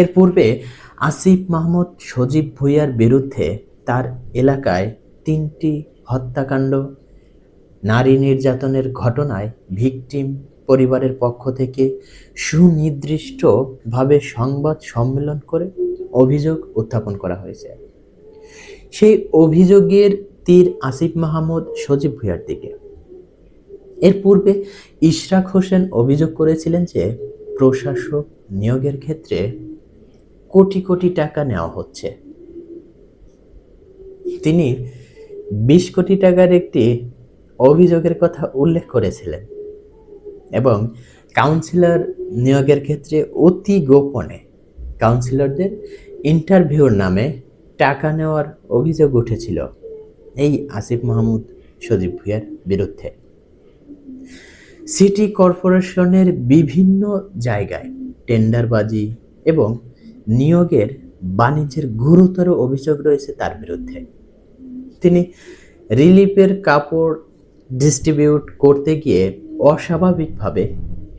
এর পূর্বে আসিফ মাহমুদ সজীব ভুইয়ার বিরুদ্ধে তার এলাকায় তিনটি হত্যাকাণ্ড, নারী নির্যাতনের ঘটনায় ভিকটিম পরিবারের পক্ষ থেকে সুনির্দিষ্টভাবে সংবাদ সম্মেলন করে অভিযোগ উত্থাপন করা হয়েছে। সেই অভিযোগের তীর আসিফ মাহমুদ সজীব ভুইয়ার দিকে। এর পূর্বে ইশরাক হোসেন অভিযোগ করেছিলেন যে প্রশাসক নিয়োগের ক্ষেত্রে কোটি কোটি টাকা নেওয়া হচ্ছে। তিনি বিশ কোটি টাকার একটি অভিযোগের কথা উল্লেখ করেছিলেন এবং কাউন্সিলর নিয়োগের ক্ষেত্রে অতি গোপনে কাউন্সিলরদের ইন্টারভিউর নামে টাকা নেওয়ার অভিযোগ উঠেছিল এই আসিফ মাহমুদ সজীব ভুইয়ার বিরুদ্ধে। সিটি কর্পোরেশনের বিভিন্ন জায়গায় টেন্ডারবাজি এবং নিয়োগের বাণিজ্যের গুরুতর অভিযোগ রয়েছে তার বিরুদ্ধে। তিনি রিলিফের কাপড় ডিস্ট্রিবিউট করতে গিয়ে অস্বাভাবিকভাবে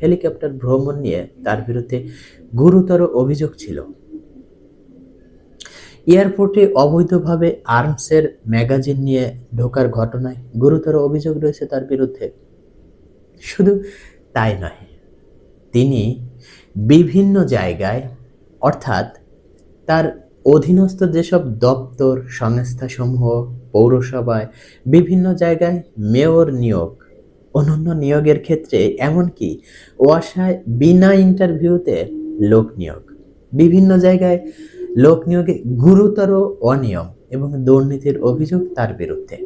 হেলিকপ্টার ভ্রমণ নিয়ে তার বিরুদ্ধে গুরুতর অভিযোগ ছিল। এয়ারপোর্টে অবৈধভাবে আর্মসের ম্যাগাজিন নিয়ে ঢোকার ঘটনায় গুরুতর অভিযোগ রয়েছে তার বিরুদ্ধে। শুধু তাই নয়, তিনি বিভিন্ন জায়গায় অর্থাৎ তার অধীনস্থ যেসব দপ্তর, সংস্থাসমূহ, পৌরসভায়, বিভিন্ন জায়গায় মেয়র নিয়োগ, অনন্য নিয়োগের ক্ষেত্রে, এমনকি ওয়াসায় বিনা ইন্টারভিউতে লোক নিয়োগ। বিভিন্ন জায়গায় লোক নিয়োগে গুরুতর অনিয়ম এবং দুর্নীতির অভিযোগ তার বিরুদ্ধে।